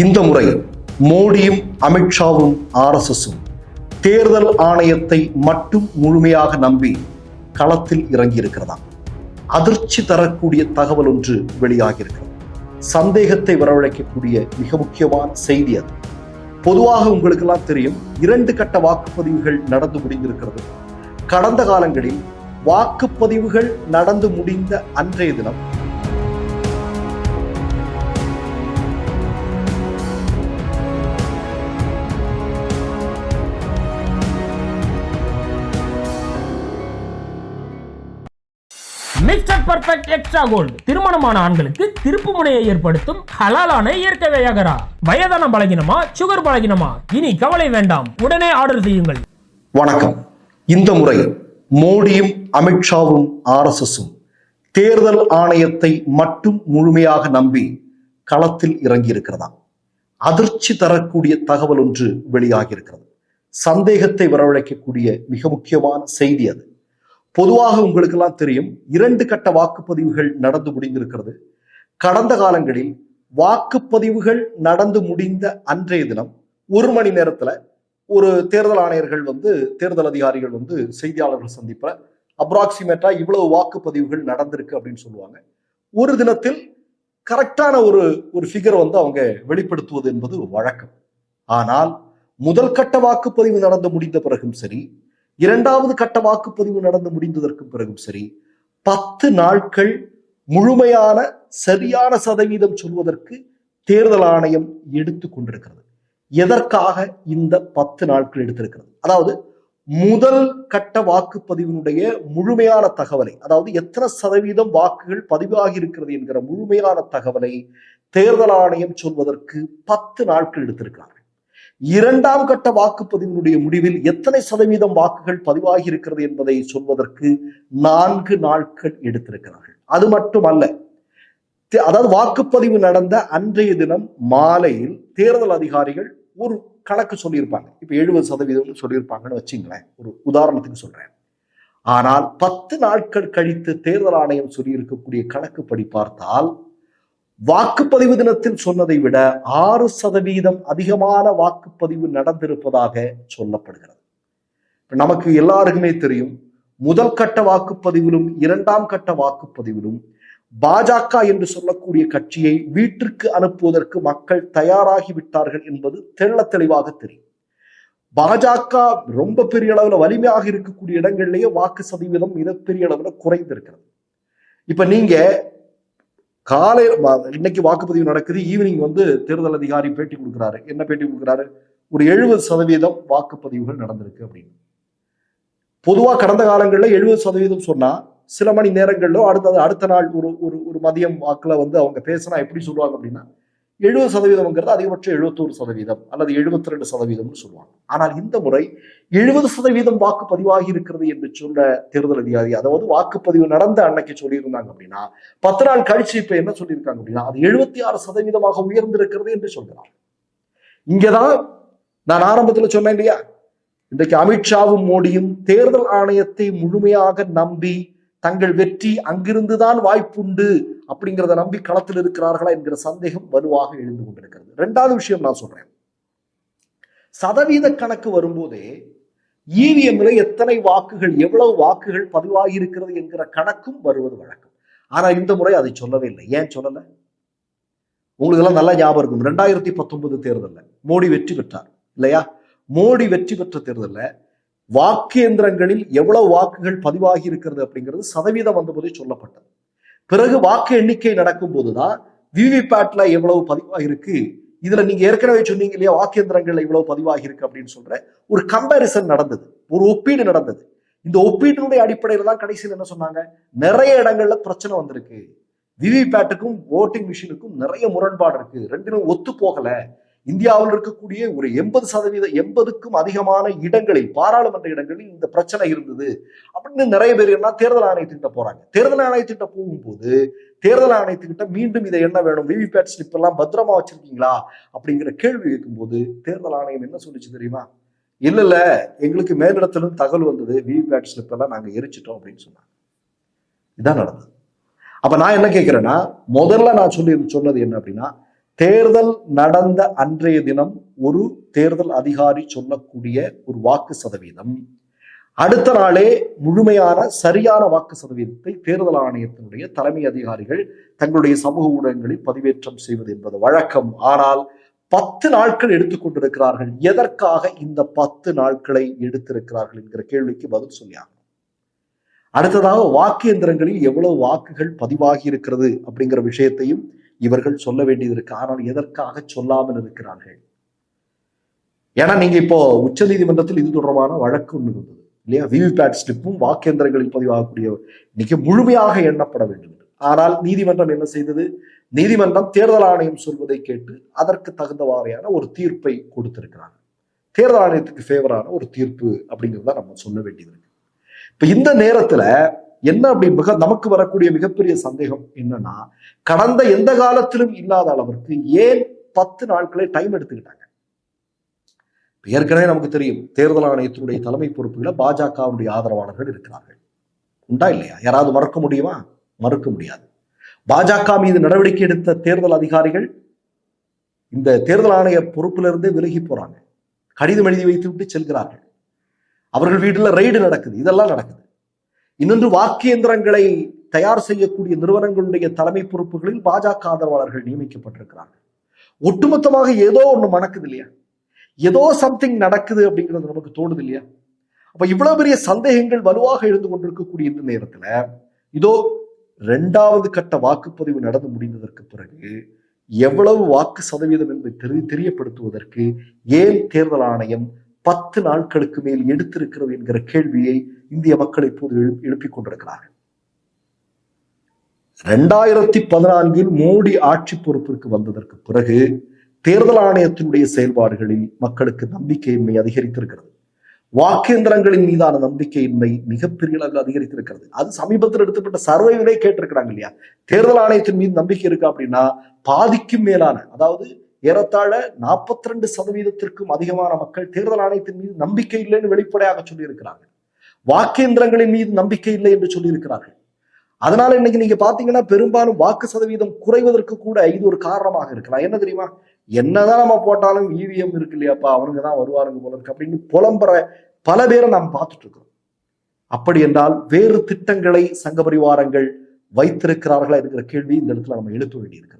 இந்த முறை மோடியும் அமித்ஷாவும் ஆர்எஸ்எஸும் தேர்தல் ஆணையத்தை மட்டும் முழுமையாக நம்பி களத்தில் இறங்கியிருக்கிறதா? அதிர்ச்சி தரக்கூடிய தகவல் ஒன்று வெளியாகியிருக்கிறது. சந்தேகத்தை வரவழைக்கக்கூடிய மிக முக்கியமான செய்தி அது. பொதுவாக உங்களுக்கெல்லாம் தெரியும் இரண்டு கட்ட வாக்குப்பதிவுகள் நடந்து முடிந்திருக்கிறது. கடந்த காலங்களில் வாக்குப்பதிவுகள் நடந்து முடிந்த அன்றைய தினம் மிஸ்டர் பர்ஃபெக்ட் எக்ஸ்ட்ரா கோல்டு திருமணமான ஆண்களுக்கு திருப்பு முனையை ஏற்படுத்தும் ஹலாலான இயற்கை வியாகரா. வயதான பலகினமா சுகர் பலகினமா? இனி கவலை வேண்டாம். உடனே ஆர்டர் செய்யுங்கள். வணக்கம். இந்த முறை மோடியும் அமித்ஷாவும் ஆர்எஸ்எஸும் தேர்தல் ஆணையத்தை மட்டும் முழுமையாக நம்பி களத்தில் இறங்கியிருக்கிறதா? அதிர்ச்சி தரக்கூடிய தகவல் ஒன்று வெளியாகியிருக்கிறது. சந்தேகத்தை வரவழைக்கக்கூடிய மிக முக்கியமான செய்தி அது. பொதுவாக உங்களுக்கெல்லாம் தெரியும் இரண்டு கட்ட வாக்குப்பதிவுகள் நடந்து முடிந்திருக்கிறது. கடந்த காலங்களில் வாக்குப்பதிவுகள் நடந்து முடிந்த அன்றைய தினம் ஒரு மணி நேரத்துல ஒரு தேர்தல் ஆணையர்கள் வந்து தேர்தல் அதிகாரிகள் வந்து செய்தியாளர்கள் சந்திப்ப அப்ராக்சிமேட்டா இவ்வளவு வாக்குப்பதிவுகள் நடந்திருக்கு அப்படின்னு சொல்லுவாங்க. ஒரு தினத்தில் கரெக்டான ஒரு ஒரு ஃபிகர் வந்து அவங்க வெளிப்படுத்துவது என்பது வழக்கம். ஆனால் முதல் கட்ட வாக்குப்பதிவு நடந்து முடிந்த பிறகும் சரி இரண்டாவது கட்ட வாக்குப்பதிவு நடந்து முடிந்ததற்கு பிறகும் சரி பத்து நாட்கள் முழுமையான சரியான சதவீதம் சொல்வதற்கு தேர்தல் ஆணையம் எடுத்து கொண்டிருக்கிறது. எதற்காக இந்த பத்து நாட்கள் எடுத்திருக்கிறது? அதாவது முதல் கட்ட வாக்குப்பதிவினுடைய முழுமையான தகவலை அதாவது எத்தனை சதவீதம் வாக்குகள் பதிவாகி இருக்கிறது என்கிற முழுமையான தகவலை தேர்தல் ஆணையம் சொல்வதற்கு பத்து நாட்கள் எடுத்திருக்கிறார்கள். இரண்டாம் கட்ட வாக்குப்பதிவினுடைய முடிவில் எத்தனை சதவீதம் வாக்குகள் பதிவாகி இருக்கிறது என்பதை சொல்வதற்கு நான்கு நாட்கள் எடுத்திருக்கிறார்கள். அது மட்டுமல்ல அதாவது வாக்குப்பதிவு நடந்த அன்றைய தினம் மாலையில் தேர்தல் அதிகாரிகள் ஒரு கணக்கு சொல்லியிருப்பாங்க. இப்ப எழுபது சதவீதம் சொல்லியிருப்பாங்கன்னு வச்சுங்களேன் ஒரு உதாரணத்துக்கு சொல்றேன். ஆனால் பத்து நாட்கள் கழித்து தேர்தல் ஆணையம் சொல்லியிருக்கக்கூடிய கணக்குப்படி பார்த்தால் வாக்குப்பதிவு தினத்தில் சொன்னதை விட ஆறு சதவீதம் அதிகமான வாக்குப்பதிவு நடந்திருப்பதாக சொல்லப்படுகிறது. நமக்கு எல்லாருக்குமே தெரியும் முதல் கட்ட வாக்குப்பதிவிலும் இரண்டாம் கட்ட வாக்குப்பதிவிலும் பாஜக என்று சொல்லக்கூடிய கட்சியை வீட்டிற்கு அனுப்புவதற்கு மக்கள் தயாராகி விட்டார்கள் என்பது தெள்ள தெளிவாக தெரியும். பாஜக ரொம்ப பெரிய அளவுல வலிமையாக இருக்கக்கூடிய இடங்கள்லயே வாக்கு சதவீதம் மிகப்பெரிய அளவுல குறைந்திருக்கிறது. இப்ப நீங்க காலை இன்னைக்கு வாக்குப்பதிவு நடக்குது. ஈவினிங் வந்து தேர்தல் அதிகாரி பேட்டி கொடுக்குறாரு. என்ன பேட்டி கொடுக்குறாரு? ஒரு எழுபது சதவீதம் வாக்குப்பதிவுகள் நடந்திருக்கு அப்படின்னு. பொதுவா கடந்த காலங்களில் எழுபது சதவீதம் சொன்னா சில மணி நேரங்களிலோ அடுத்தது அடுத்த நாள் ஒரு ஒரு ஒரு மதியம் வாக்குல வந்து அவங்க பேசினா எப்படி சொல்லுவாங்க அப்படின்னா எழுபது சதவீதம்ங்கிறது அதிகபட்சம் எழுபத்தோரு சதவீதம் அல்லது எழுபத்தி ரெண்டு சதவீதம்னு சொல்லுவாங்க. ஆனால் இந்த முறை எழுபது சதவீதம் வாக்குப்பதிவாகி இருக்கிறது என்று சொன்ன தேர்தல் அதிகாரி அதாவது வாக்குப்பதிவு நடந்த அன்னைக்கு சொல்லியிருந்தாங்க அப்படின்னா பத்து நாள் கழிச்சு இப்ப என்ன சொல்லியிருக்காங்க அப்படின்னா அது எழுபத்தி ஆறு சதவீதமாக உயர்ந்திருக்கிறது என்று சொல்கிறார். இங்கதான் நான் ஆரம்பத்துல சொன்னேன் இல்லையா? இன்றைக்கு அமித்ஷாவும் மோடியும் தேர்தல் ஆணையத்தை முழுமையாக நம்பி தங்கள் வெற்றி அங்கிருந்துதான் வாய்ப்புண்டு அப்படிங்கிறத நம்பி களத்தில் இருக்கிறார்களா என்கிற சந்தேகம் வலுவாக எழுந்து கொண்டிருக்கிறது. ரெண்டாவது விஷயம் நான் சொல்றேன். சதவீத கணக்கு வரும்போதே இவிஎம்ல எத்தனை வாக்குகள் எவ்வளவு வாக்குகள் பதிவாகி இருக்கிறது என்கிற கணக்கும் வருவது வழக்கம். ஆனா இந்த முறை அதை சொல்லவே இல்லை. ஏன் சொல்லல? உங்களுக்கு எல்லாம் நல்லா ஞாபகம் இருக்கும். ரெண்டாயிரத்தி பத்தொன்பது தேர்தலில் மோடி வெற்றி பெற்றார் இல்லையா? மோடி வெற்றி பெற்ற தேர்தல்ல வாக்கேந்திரங்களில் எவ்வளவு வாக்குகள் பதிவாகி இருக்கிறது அப்படிங்கிறது சதவீதம் வந்தபோதே சொல்லப்பட்டது. பிறகு வாக்கு எண்ணிக்கை நடக்கும் போதுதான் விவிபேட்ல எவ்வளவு பதிவாக இருக்கு இதுல நீங்க ஏற்கனவே சொன்னீங்க இல்லையா வாக்கேந்திரங்கள்ல இவ்வளவு பதிவாகி இருக்கு அப்படின்னு சொல்ற ஒரு கம்பேரிசன் நடந்தது. ஒரு ஒப்பீடு நடந்தது. இந்த ஒப்பீட்டினுடைய அடிப்படையில தான் கடைசியில் என்ன சொன்னாங்க? நிறைய இடங்கள்ல பிரச்சனை வந்திருக்கு. விவிபேட்டுக்கும் ஓட்டிங் மிஷினுக்கும் நிறைய முரண்பாடு இருக்கு. ரெண்டுமே ஒத்து போகல. இந்தியாவில் இருக்கக்கூடிய ஒரு எண்பது சதவீத எண்பதுக்கும் அதிகமான இடங்களில் பாராளுமன்ற இடங்களில் இந்த பிரச்சனை இருந்தது. அப்படின்னு நிறைய பேர் என்ன தேர்தல் ஆணையத்துக்கிட்ட போறாங்க. தேர்தல் ஆணையத்துக்கிட்ட போகும்போது தேர்தல் ஆணையத்துக்கிட்ட மீண்டும் இதை என்ன வேணும்? விவிபேட் ஸ்லிப் எல்லாம் பத்திரமா வச்சிருக்கீங்களா? அப்படிங்கிற கேள்வி கேட்கும்போது தேர்தல் ஆணையம் என்ன சொல்லிச்சு தெரியுமா? இல்ல இல்ல எங்களுக்கு மேலிடத்துல தகவல் வந்தது. விவிபேட் ஸ்லிப் எல்லாம் நாங்க எரிச்சிட்டோம் அப்படின்னு சொன்னாங்க. இதான் நடந்தது. அப்ப நான் என்ன கேட்கிறேன்னா முதல்ல நான் சொல்லி சொன்னது என்ன அப்படின்னா தேர்தல் நடந்த அன்றைய தினம் ஒரு தேர்தல் அதிகாரி சொல்லக்கூடிய ஒரு வாக்கு சதவீதம். அடுத்த நாளே முழுமையான சரியான வாக்கு சதவீதத்தை தேர்தல் ஆணையத்தினுடைய தலைமை அதிகாரிகள் தங்களுடைய சமூக ஊடகங்களில் பதிவேற்றம் செய்வது என்பது வழக்கம். ஆனால் பத்து நாட்கள் எடுத்துக்கொண்டிருக்கிறார்கள் எதற்காக இந்த பத்து நாட்களை எடுத்திருக்கிறார்கள் என்கிற கேள்விக்கு பதில் சொல்லியாங்க அடுத்ததாக வாக்கு எந்திரங்களில் எவ்வளவு வாக்குகள் பதிவாகி இருக்கிறது அப்படிங்கிற விஷயத்தையும் இவர்கள் சொல்ல வேண்டியது இருக்கு. ஆனால் எதற்காக சொல்லாமல் இருக்கிறார்கள்? ஏன்னா நீங்க இப்போ உச்ச நீதிமன்றத்தில் இது தொடர்பான வழக்கு ஒன்று இருந்தது இல்லையா? விவிபேட் ஸ்லிப்பும் வாக்கேந்திரங்களில் பதிவாகக்கூடிய இன்னைக்கு முழுமையாக எண்ணப்பட வேண்டும் என்று. ஆனால் நீதிமன்றம் என்ன செய்தது? நீதிமன்றம் தேர்தல் ஆணையம் சொல்வதை கேட்டு அதற்கு தகுந்த வாரியான ஒரு தீர்ப்பை கொடுத்திருக்கிறாங்க. தேர்தல் ஆணையத்துக்கு ஃபேவரான ஒரு தீர்ப்பு அப்படிங்கிறத நம்ம சொல்ல வேண்டியது இருக்கு. இப்ப இந்த நேரத்துல என்ன அப்படி மிக நமக்கு வரக்கூடிய மிகப்பெரிய சந்தேகம் என்னன்னா கடந்த எந்த காலத்திலும் இல்லாத அளவிற்கு ஏன் பத்து நாட்களை டைம் எடுத்துக்கிட்டாங்க? ஏற்கனவே நமக்கு தெரியும் தேர்தல் ஆணையத்தினுடைய தலைமை பொறுப்புகளை பாஜகவுடைய ஆதரவாளர்கள் இருக்கிறார்கள். உண்டா இல்லையா? யாராவது மறக்க முடியுமா? மறுக்க முடியாது. பாஜக மீது நடவடிக்கை எடுத்த தேர்தல் அதிகாரிகள் இந்த தேர்தல் ஆணைய பொறுப்பிலிருந்தே விலகி போறாங்க. கடிதம் எழுதி வைத்து விட்டு செல்கிறார்கள். அவர்கள் வீட்டில் ரைடு நடக்குது இதெல்லாம் நடக்குது. இன்னொன்று வாக்கு இயந்திரங்களை தயார் செய்யக்கூடிய நிறுவனங்களுடைய தலைமை பொறுப்புகளில் பாஜக ஆதரவாளர்கள் நியமிக்கப்பட்டிருக்கிறார்கள் ஒட்டுமொத்தமாக ஏதோ ஒண்ணு மணக்குது இல்லையா? ஏதோ சம்திங் நடக்குது அப்படிங்கிறது நமக்கு தோணுது இல்லையா? அப்ப இவ்வளவு பெரிய சந்தேகங்கள் வலுவாக எழுந்து கொண்டிருக்கக்கூடிய இந்த நேரத்துல இதோ இரண்டாவது கட்ட வாக்குப்பதிவு நடந்து முடிந்ததற்கு பிறகு எவ்வளவு வாக்கு சதவீதம் என்பதை தெரிய தெரியப்படுத்துவதற்கு ஏன் தேர்தல் ஆணையம் பத்து நாட்களுக்கு மேல் எடுத்திருக்கிறது என்கிற கேள்வியை இந்திய மக்கள் இப்போது எழு- எழுப்பிக் கொண்டிருக்கிறார்கள். ரெண்டாயிரத்தி பதினான்கில் மோடி ஆட்சி பொறுப்பிற்கு வந்ததற்கு பிறகு தேர்தல் ஆணையத்தினுடைய செயல்பாடுகளில் மக்களுக்கு நம்பிக்கையின்மை அதிகரித்திருக்கிறது. வாக்கேந்திரங்களின் மீதான நம்பிக்கையின்மை மிகப்பெரிய அளவில் அதிகரித்திருக்கிறது. அது சமீபத்தில் எடுத்துப்பட்ட சர்வைவிலே கேட்டிருக்கிறாங்க இல்லையா? தேர்தல் ஆணையத்தின் மீது நம்பிக்கை இருக்கு அப்படின்னா பாதிக்கும் மேலான அதாவது ஏறத்தாழ 42% ரெண்டு சதவீதத்திற்கும் அதிகமான மக்கள் தேர்தல் ஆணையத்தின் மீது நம்பிக்கை இல்லைன்னு வெளிப்படையாக சொல்லியிருக்கிறார்கள் வாக்கேந்திரங்களின் மீது நம்பிக்கை இல்லை என்று சொல்லியிருக்கிறார்கள். அதனால இன்னைக்கு நீங்க பாத்தீங்கன்னா பெரும்பாலும் வாக்கு சதவீதம் குறைவதற்கு கூட இது ஒரு காரணமாக இருக்கலாம். என்ன தெரியுமா? என்னதான் நம்ம போட்டாலும் இவிஎம் இருக்கு இல்லையாப்பா அவனுங்க தான் வருவாருங்க போல இருக்கு அப்படின்னு புலம்புற பல பேரை நாம் பார்த்துட்டு இருக்கிறோம். அப்படி என்றால் வேறு திட்டங்களை சங்க பரிவாரங்கள் வைத்திருக்கிறார்களா இருக்கிற கேள்வி இந்த இடத்துல நம்ம எழுப்ப வேண்டியிருக்கிறது.